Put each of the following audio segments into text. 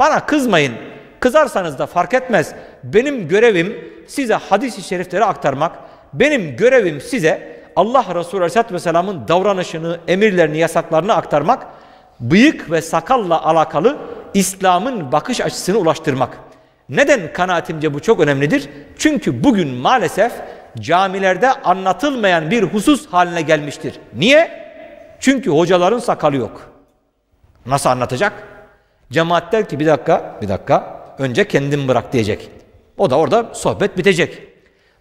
bana kızmayın. Kızarsanız da fark etmez. Benim görevim size hadis-i şerifleri aktarmak. Benim görevim size Allah Resulü Aleyhisselatü Vesselam'ın davranışını, emirlerini, yasaklarını aktarmak. Bıyık ve sakalla alakalı İslam'ın bakış açısını ulaştırmak. Neden kanaatimce bu çok önemlidir? Çünkü bugün maalesef camilerde anlatılmayan bir husus haline gelmiştir. Niye? Çünkü hocaların sakalı yok. Nasıl anlatacak? Cemaat der ki bir dakika, bir dakika önce kendin bırak diyecek. O da orada sohbet bitecek.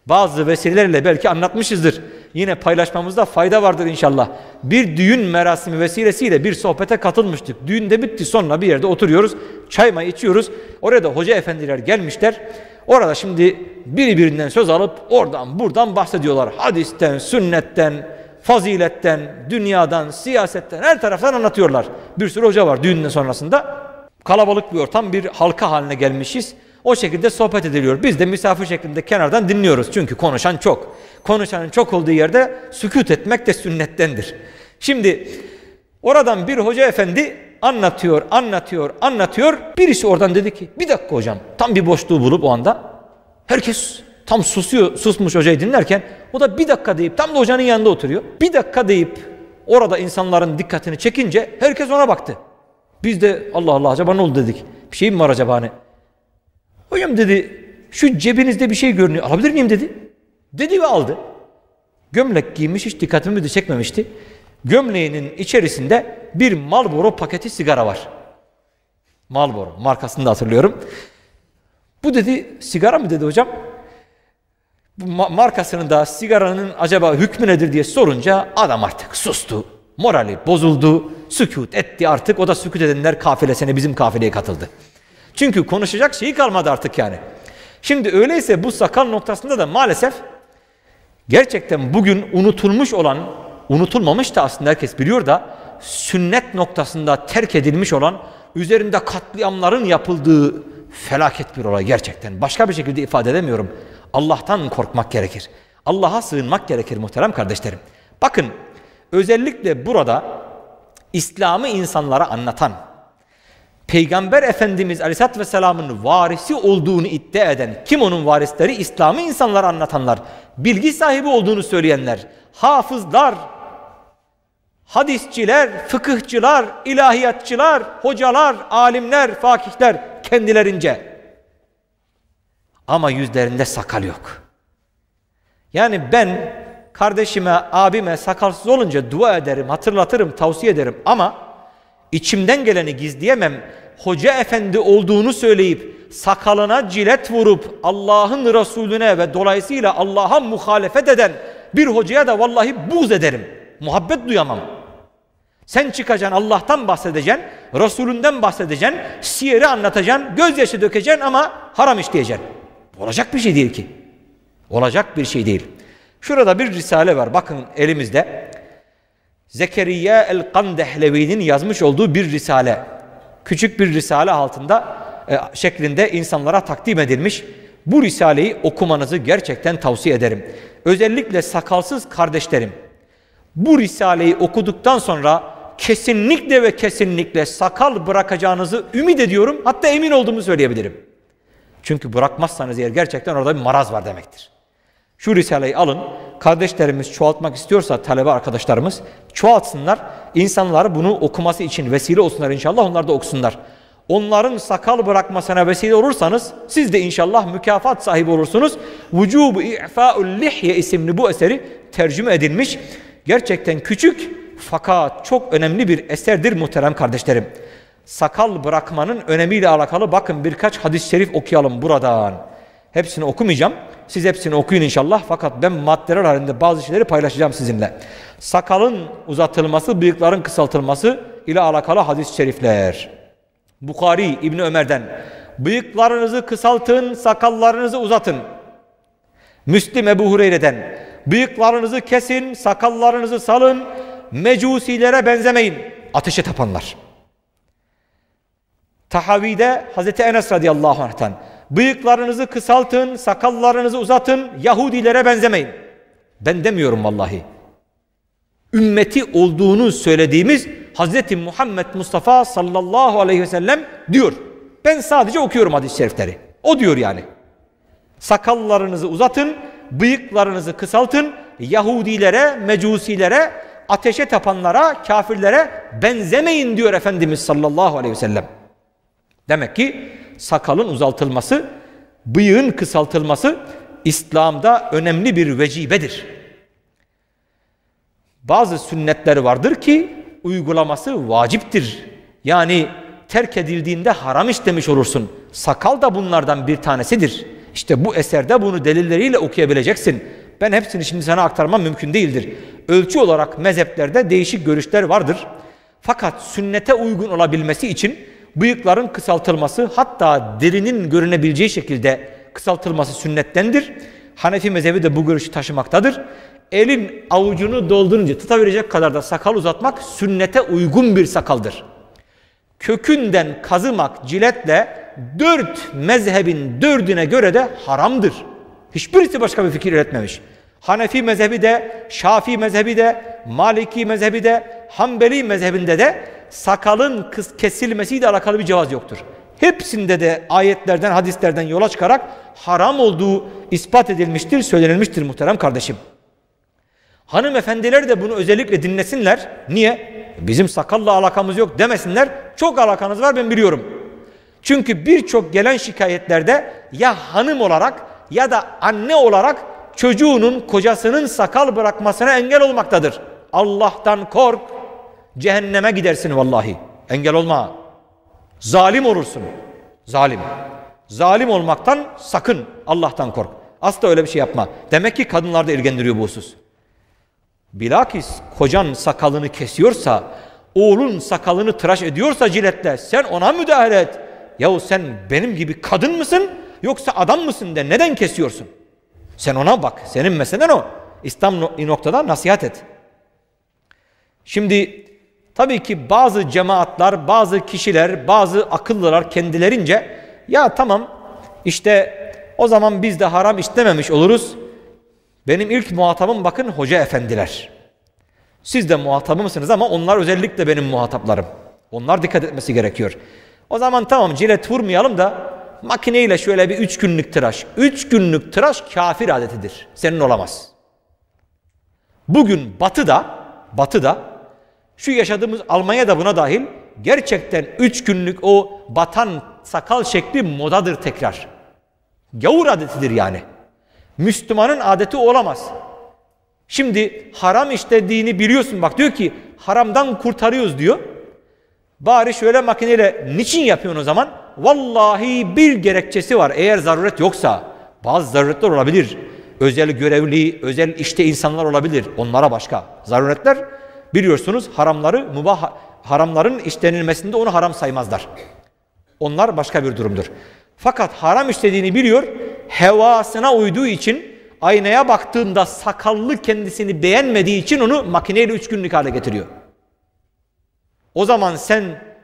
Bazı vesilelerle belki anlatmışızdır. Yine paylaşmamızda fayda vardır inşallah. Bir düğün merasimi vesilesiyle bir sohbete katılmıştık. Düğün de bitti sonra bir yerde oturuyoruz. Çay mı içiyoruz. Oraya da hoca efendiler gelmişler. Orada şimdi biri birinden söz alıp oradan buradan bahsediyorlar. Hadisten, sünnetten, faziletten, dünyadan, siyasetten her taraftan anlatıyorlar. Bir sürü hoca var düğünden sonrasında. Kalabalık bir ortam, bir halka haline gelmişiz. O şekilde sohbet ediliyor. Biz de misafir şeklinde kenardan dinliyoruz. Çünkü konuşan çok. Konuşanın çok olduğu yerde sükut etmek de sünnettendir. Şimdi oradan bir hoca efendi anlatıyor, anlatıyor, anlatıyor. Birisi oradan dedi ki bir dakika hocam tam bir boşluğu bulup o anda herkes tam susuyor, susmuş hocayı dinlerken o da bir dakika deyip tam da hocanın yanında oturuyor. Bir dakika deyip orada insanların dikkatini çekince herkes ona baktı. Biz de Allah Allah acaba ne oldu dedik. Bir şey mi var acaba hani? Hocam dedi şu cebinizde bir şey görünüyor alabilir miyim dedi. Dedi ve aldı. Gömlek giymiş hiç dikkatimi de çekmemişti. Gömleğinin içerisinde bir Marlboro paketi sigara var. Marlboro markasını da hatırlıyorum. Bu dedi sigara mı dedi hocam. Bu markasının da sigaranın acaba hükmü nedir diye sorunca adam artık sustu. Morali bozuldu. Sükut etti artık. O da sükut edenler kafilesine bizim kafileye katıldı. Çünkü konuşacak şeyi kalmadı artık yani. Şimdi öyleyse bu sakal noktasında da maalesef gerçekten bugün unutulmuş olan, unutulmamış da aslında herkes biliyor da sünnet noktasında terk edilmiş olan üzerinde katliamların yapıldığı felaket bir olay gerçekten. Başka bir şekilde ifade edemiyorum. Allah'tan korkmak gerekir. Allah'a sığınmak gerekir muhterem kardeşlerim. Bakın özellikle burada İslam'ı insanlara anlatan, Peygamber Efendimiz Aleyhisselatü Vesselam'ın varisi olduğunu iddia eden, kim onun varisleri? İslam'ı insanlara anlatanlar, bilgi sahibi olduğunu söyleyenler, hafızlar, hadisçiler, fıkıhçılar, ilahiyatçılar, hocalar, alimler, fakihler kendilerince. Ama yüzlerinde sakal yok. Yani ben kardeşime, abime sakalsız olunca dua ederim, hatırlatırım, tavsiye ederim ama içimden geleni gizleyemem. Hoca efendi olduğunu söyleyip sakalına cilet vurup Allah'ın Resulüne ve dolayısıyla Allah'a muhalefet eden bir hocaya da vallahi buz ederim. Muhabbet duyamam. Sen çıkacaksın Allah'tan bahsedeceksin, Resulünden bahsedeceksin, siyeri anlatacaksın, gözyaşı dökeceksin ama haram işleyeceksin. Olacak bir şey değil ki. Olacak bir şey değil. Şurada bir risale var bakın elimizde. Zekeriya el-Kandehlevi'nin yazmış olduğu bir risale. Küçük bir risale altında e, şeklinde insanlara takdim edilmiş. Bu risaleyi okumanızı gerçekten tavsiye ederim. Özellikle sakalsız kardeşlerim. Bu risaleyi okuduktan sonra kesinlikle ve kesinlikle sakal bırakacağınızı ümit ediyorum. Hatta emin olduğumu söyleyebilirim. Çünkü bırakmazsanız eğer gerçekten orada bir maraz var demektir. Şu risaleyi alın. Kardeşlerimiz çoğaltmak istiyorsa talebe arkadaşlarımız çoğaltsınlar. İnsanlar bunu okuması için vesile olsunlar inşallah onlar da okusunlar. Onların sakal bırakmasına vesile olursanız siz de inşallah mükafat sahibi olursunuz. Vücubu i'fa'ul lihye isimli bu eseri tercüme edilmiş. Gerçekten küçük fakat çok önemli bir eserdir muhterem kardeşlerim. Sakal bırakmanın önemiyle alakalı bakın birkaç hadis-i şerif okuyalım buradan. Hepsini okumayacağım. Siz hepsini okuyun inşallah. Fakat ben maddeler halinde bazı şeyleri paylaşacağım sizinle. Sakalın uzatılması, bıyıkların kısaltılması ile alakalı hadis-i şerifler. Bukhari İbni Ömer'den bıyıklarınızı kısaltın, sakallarınızı uzatın. Müslim Ebu Hureyre'den bıyıklarınızı kesin, sakallarınızı salın, mecusilere benzemeyin. Ateşe tapanlar. Tahavi'de Hazreti Enes radıyallahu anh'tan bıyıklarınızı kısaltın, sakallarınızı uzatın, Yahudilere benzemeyin. Ben demiyorum vallahi. Ümmeti olduğunu söylediğimiz Hazreti Muhammed Mustafa sallallahu aleyhi ve sellem diyor. Ben sadece okuyorum hadis-i şerifleri. O diyor yani. Sakallarınızı uzatın, bıyıklarınızı kısaltın, Yahudilere, Mecusilere, ateşe tapanlara, kafirlere benzemeyin diyor Efendimiz sallallahu aleyhi ve sellem. Demek ki sakalın uzaltılması, bıyığın kısaltılması İslam'da önemli bir vecibedir. Bazı sünnetler vardır ki uygulaması vaciptir. Yani terk edildiğinde haram işlemiş olursun. Sakal da bunlardan bir tanesidir. İşte bu eserde bunu delilleriyle okuyabileceksin. Ben hepsini şimdi sana aktarmam mümkün değildir. Ölçü olarak mezheplerde değişik görüşler vardır. Fakat sünnete uygun olabilmesi için bıyıkların kısaltılması hatta derinin görünebileceği şekilde kısaltılması sünnettendir. Hanefi mezhebi de bu görüşü taşımaktadır. Elin avucunu doldurunca tutabilecek kadar da sakal uzatmak sünnete uygun bir sakaldır. Kökünden kazımak ciletle dört mezhebin dördüne göre de haramdır. Hiçbirisi başka bir fikir üretmemiş. Hanefi mezhebi de, Şafii mezhebi de, Maliki mezhebi de, Hanbeli mezhebinde de sakalın kesilmesiyle alakalı bir cevaz yoktur. Hepsinde de ayetlerden, hadislerden yola çıkarak haram olduğu ispat edilmiştir, söylenilmiştir muhterem kardeşim. Hanımefendiler de bunu özellikle dinlesinler. Niye? Bizim sakalla alakamız yok demesinler. Çok alakanız var ben biliyorum. Çünkü birçok gelen şikayetlerde ya hanım olarak ya da anne olarak çocuğunun kocasının sakal bırakmasına engel olmaktadır. Allah'tan kork. Cehenneme gidersin vallahi. Engel olma. Zalim olursun. Zalim. Zalim olmaktan sakın Allah'tan kork. Asla öyle bir şey yapma. Demek ki kadınlar da ilgilendiriyor bu husus. Bilakis kocan sakalını kesiyorsa, oğlun sakalını tıraş ediyorsa ciletle sen ona müdahale et. Yahu sen benim gibi kadın mısın yoksa adam mısın de neden kesiyorsun? Sen ona bak. Senin meselen o. İslam noktada nasihat et. Şimdi tabii ki bazı cemaatler, bazı kişiler, bazı akıllılar kendilerince ya tamam işte o zaman biz de haram istememiş oluruz. Benim ilk muhatabım bakın hoca efendiler. Siz de muhatabımsınız ama onlar özellikle benim muhataplarım. Onlar dikkat etmesi gerekiyor. O zaman tamam cilet vurmayalım da makineyle şöyle bir üç günlük tıraş. Üç günlük tıraş kafir adetidir. Senin olamaz. Bugün batıda, batıda şu yaşadığımız Almanya da buna dahil gerçekten üç günlük o batan sakal şekli modadır tekrar. Gavur adetidir yani. Müslümanın adeti olamaz. Şimdi haram işlediğini biliyorsun bak diyor ki haramdan kurtarıyoruz diyor. Bari şöyle makineyle niçin yapıyorsun o zaman? Vallahi bir gerekçesi var. Eğer zaruret yoksa bazı zaruretler olabilir. Özel görevli, özel işte insanlar olabilir. Onlara başka. Zaruretler biliyorsunuz haramları mubah haramların işlenilmesinde onu haram saymazlar. Onlar başka bir durumdur. Fakat haram işlediğini biliyor. Hevasına uyduğu için aynaya baktığında sakallı kendisini beğenmediği için onu makineyle üç günlük hale getiriyor. O zaman sen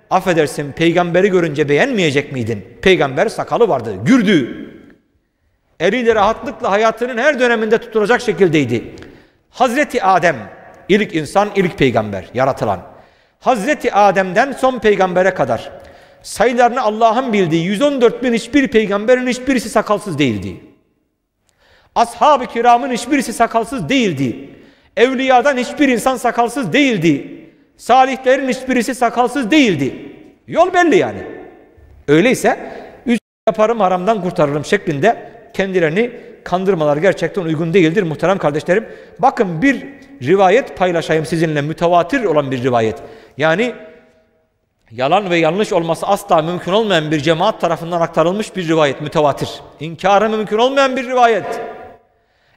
affedersin peygamberi görünce beğenmeyecek miydin? Peygamber sakalı vardı, gürdü. Eliyle rahatlıkla hayatının her döneminde tutulacak şekildeydi. Hazreti Adem, ilk insan, ilk peygamber, yaratılan. Hazreti Adem'den son peygambere kadar sayılarını Allah'ın bildiği 114 bin hiçbir peygamberin hiçbirisi sakalsız değildi. Ashab-ı kiramın hiçbirisi sakalsız değildi. Evliyadan hiçbir insan sakalsız değildi. Salihlerin hiçbirisi sakalsız değildi. Yol belli yani. Öyleyse üç yaparım haramdan kurtarırım şeklinde kendilerini kandırmalar gerçekten uygun değildir muhterem kardeşlerim. Bakın bir rivayet paylaşayım sizinle mütevatir olan bir rivayet. Yani yalan ve yanlış olması asla mümkün olmayan bir cemaat tarafından aktarılmış bir rivayet mütevatir. İnkarı mümkün olmayan bir rivayet.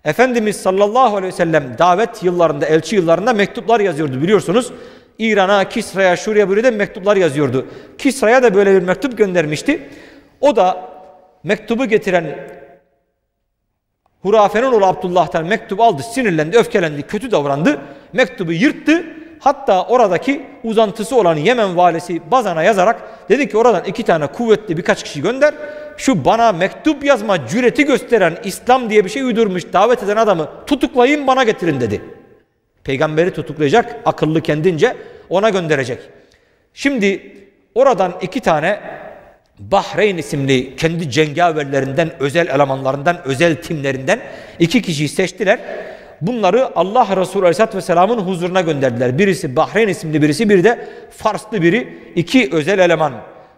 Efendimiz sallallahu aleyhi ve sellem davet yıllarında, elçi yıllarında mektuplar yazıyordu biliyorsunuz. İran'a, Kisra'ya, şuraya buraya da mektuplar yazıyordu. Kisra'ya da böyle bir mektup göndermişti. O da mektubu getiren Hurafe'nin oğlu Abdullah'tan mektubu aldı, sinirlendi, öfkelendi, kötü davrandı. Mektubu yırttı. Hatta oradaki uzantısı olan Yemen valisi Bazan'a yazarak dedi ki oradan iki tane kuvvetli birkaç kişi gönder. Şu bana mektup yazma cüreti gösteren İslam diye bir şey uydurmuş davet eden adamı tutuklayın bana getirin dedi. Peygamberi tutuklayacak akıllı kendince ona gönderecek. Şimdi oradan iki tane Bahreyn isimli kendi cengaverlerinden, özel elemanlarından, özel timlerinden iki kişiyi seçtiler. Bunları Allah Resulü Aleyhisselatü Vesselam'ın huzuruna gönderdiler. Birisi Bahreyn isimli birisi, biri de Farslı biri. iki özel eleman.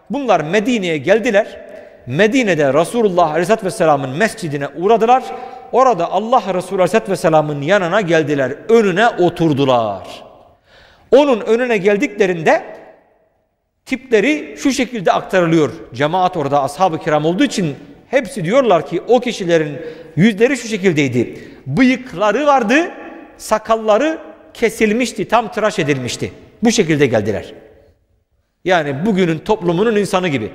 Bunlar Medine'ye geldiler. Medine'de Resulullah Aleyhisselatü Vesselam'ın mescidine uğradılar. Orada Allah Resulü Aleyhisselatü Vesselam'ın yanına geldiler. Önüne oturdular. Onun önüne geldiklerinde tipleri şu şekilde aktarılıyor. Cemaat orada ashab-ı kiram olduğu için hepsi diyorlar ki o kişilerin yüzleri şu şekildeydi. Bıyıkları vardı, sakalları kesilmişti, tam tıraş edilmişti. Bu şekilde geldiler. Yani bugünün toplumunun insanı gibi.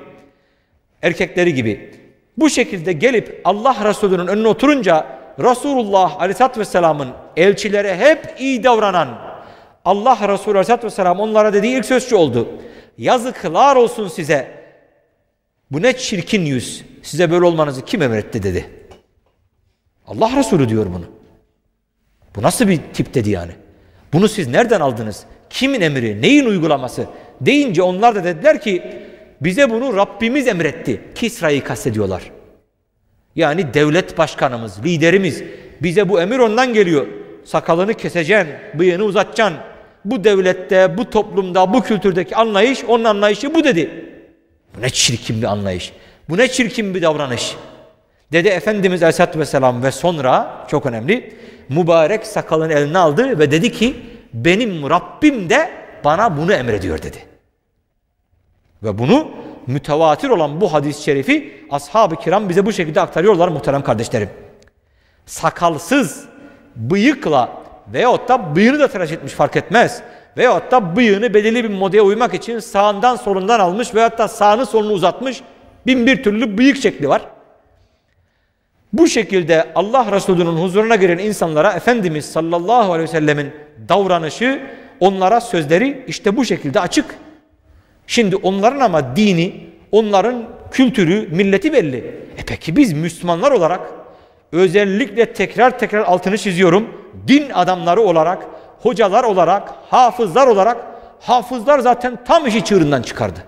Erkekleri gibi. Bu şekilde gelip Allah Resulü'nün önüne oturunca Resulullah Aleyhisselatü Vesselam'ın elçilere hep iyi davranan Allah Resulü Aleyhisselatü Vesselam onlara dediği ilk sözcü oldu. Yazıklar olsun size. Bu ne çirkin yüz. Size böyle olmanızı kim emretti dedi. Allah Resulü diyor bunu. Bu nasıl bir tip dedi yani. Bunu siz nereden aldınız? Kimin emri? Neyin uygulaması? Deyince onlar da dediler ki bize bunu Rabbimiz emretti. Kisra'yı kastediyorlar. Yani devlet başkanımız, liderimiz bize bu emir ondan geliyor. Sakalını keseceksin, bıyığını uzatacaksın. Bu devlette, bu toplumda, bu kültürdeki anlayış, onun anlayışı bu dedi. Bu ne çirkin bir anlayış. Bu ne çirkin bir davranış. Dedi Efendimiz Aleyhisselatü Vesselam ve sonra çok önemli mübarek sakalını eline aldı ve dedi ki benim Rabbim de bana bunu emrediyor dedi. Ve bunu mütevatir olan bu hadis-i şerifi ashab-ı kiram bize bu şekilde aktarıyorlar muhterem kardeşlerim. Sakalsız, bıyıkla veyahut da bıyığını da tıraş etmiş fark etmez. Veyahut da bıyığını belirli bir modaya uymak için sağından solundan almış veyahut da sağını solunu uzatmış bin bir türlü bıyık şekli var. Bu şekilde Allah Resulü'nün huzuruna giren insanlara Efendimiz sallallahu aleyhi ve sellemin davranışı, onlara sözleri işte bu şekilde açık. Şimdi onların ama dini, onların kültürü, milleti belli. E peki biz Müslümanlar olarak özellikle tekrar tekrar altını çiziyorum. Din adamları olarak, hocalar olarak, hafızlar olarak hafızlar zaten tam işi çığırından çıkardı.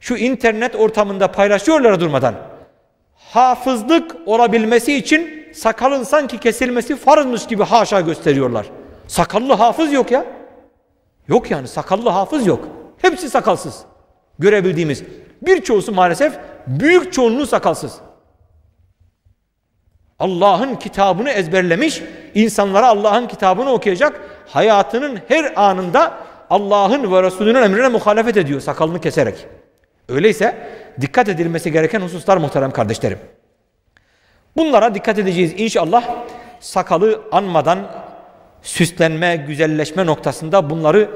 Şu internet ortamında paylaşıyorlar durmadan. Hafızlık olabilmesi için sakalın sanki kesilmesi farzmış gibi haşa gösteriyorlar. Sakallı hafız yok ya. Yok yani sakallı hafız yok. Hepsi sakalsız. Görebildiğimiz. Birçoğusu maalesef büyük çoğunluğu sakalsız. Allah'ın kitabını ezberlemiş, insanlara Allah'ın kitabını okuyacak, hayatının her anında Allah'ın ve Resulünün emrine muhalefet ediyor sakalını keserek. Öyleyse dikkat edilmesi gereken hususlar muhterem kardeşlerim. Bunlara dikkat edeceğiz inşallah. Sakalı anmadan süslenme, güzelleşme noktasında bunları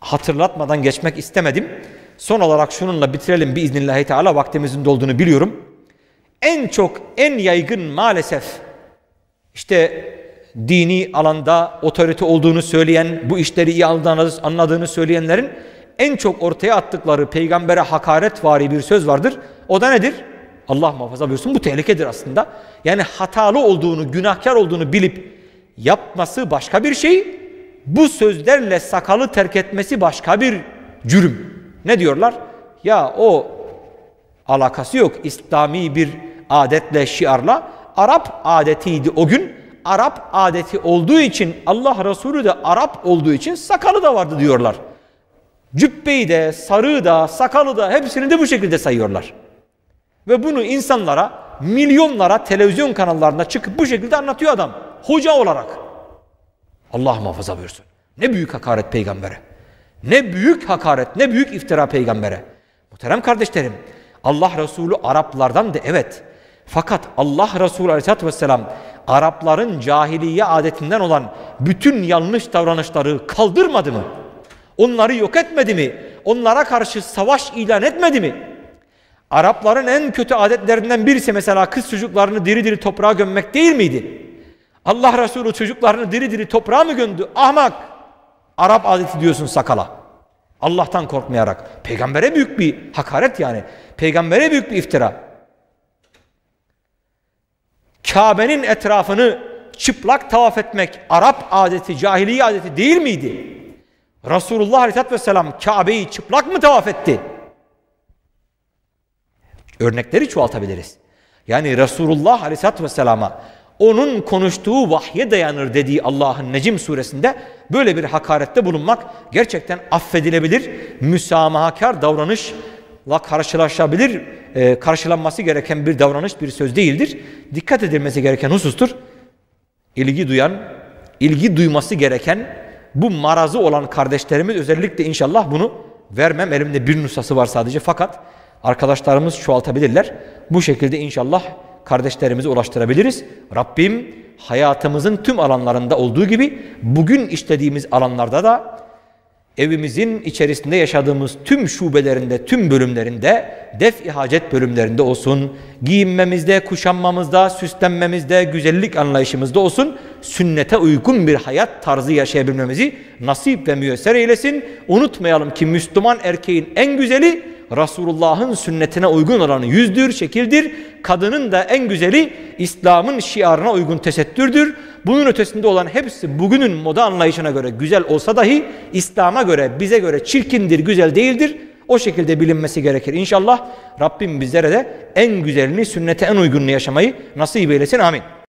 hatırlatmadan geçmek istemedim. Son olarak şununla bitirelim biiznillahü teala vaktimizin dolduğunu biliyorum. En çok, en yaygın maalesef işte dini alanda otorite olduğunu söyleyen, bu işleri iyi anladığını söyleyenlerin en çok ortaya attıkları peygambere hakaret vari bir söz vardır. O da nedir? Allah muhafaza buyursun bu tehlikedir aslında. Yani hatalı olduğunu, günahkar olduğunu bilip yapması başka bir şey. Bu sözlerle sakalı terk etmesi başka bir cürüm. Ne diyorlar? Ya o alakası yok İslami bir adetle, şiarla. Arap adetiydi o gün. Arap adeti olduğu için Allah Resulü de Arap olduğu için sakalı da vardı diyorlar. Cübbeyi de, sarığı da, sakalı da hepsini de bu şekilde sayıyorlar. Ve bunu insanlara, milyonlara televizyon kanallarında çıkıp bu şekilde anlatıyor adam. Hoca olarak. Allah muhafaza buyursun. Ne büyük hakaret peygambere. Ne büyük hakaret, ne büyük iftira peygambere. Muhterem kardeşlerim, Allah Resulü Araplardan da evet. Fakat Allah Resulü Aleyhisselatü Vesselam Arapların cahiliye adetinden olan bütün yanlış davranışları kaldırmadı mı? Onları yok etmedi mi? Onlara karşı savaş ilan etmedi mi? Arapların en kötü adetlerinden birisi mesela kız çocuklarını diri diri toprağa gömmek değil miydi? Allah Resulü çocuklarını diri diri toprağa mı gömdü? Ahmak! Arap adeti diyorsun sakala. Allah'tan korkmayarak. Peygambere büyük bir hakaret yani. Peygambere büyük bir iftira. Kabe'nin etrafını çıplak tavaf etmek Arap adeti, cahiliye adeti değil miydi? Resulullah Aleyhisselatü Vesselam Kabe'yi çıplak mı tavaf etti? örnekleri çoğaltabiliriz. Yani Resulullah Aleyhisselatü Vesselam'a onun konuştuğu vahye dayanır dediği Allah'ın Necim suresinde böyle bir hakarette bulunmak gerçekten affedilebilir, müsamahakar davranışla karşılaşabilir, e, karşılanması gereken bir davranış, bir söz değildir. Dikkat edilmesi gereken husustur. İlgi duyan, ilgi duyması gereken bu marazı olan kardeşlerimiz özellikle inşallah bunu vermem. Elimde bir nusası var sadece fakat arkadaşlarımız çoğaltabilirler. Bu şekilde inşallah kardeşlerimize ulaştırabiliriz. Rabbim hayatımızın tüm alanlarında olduğu gibi bugün işlediğimiz alanlarda da evimizin içerisinde yaşadığımız tüm şubelerinde, tüm bölümlerinde, def hacet bölümlerinde olsun, giyinmemizde, kuşanmamızda, süslenmemizde, güzellik anlayışımızda olsun, sünnete uygun bir hayat tarzı yaşayabilmemizi nasip ve müyesser eylesin. Unutmayalım ki Müslüman erkeğin en güzeli Resulullah'ın sünnetine uygun olanı yüzdür, şekildir. Kadının da en güzeli İslam'ın şiarına uygun tesettürdür. Bunun ötesinde olan hepsi bugünün moda anlayışına göre güzel olsa dahi İslam'a göre, bize göre çirkindir, güzel değildir. O şekilde bilinmesi gerekir. İnşallah Rabbim bizlere de en güzelini, sünnete en uygununu yaşamayı nasip eylesin. Amin.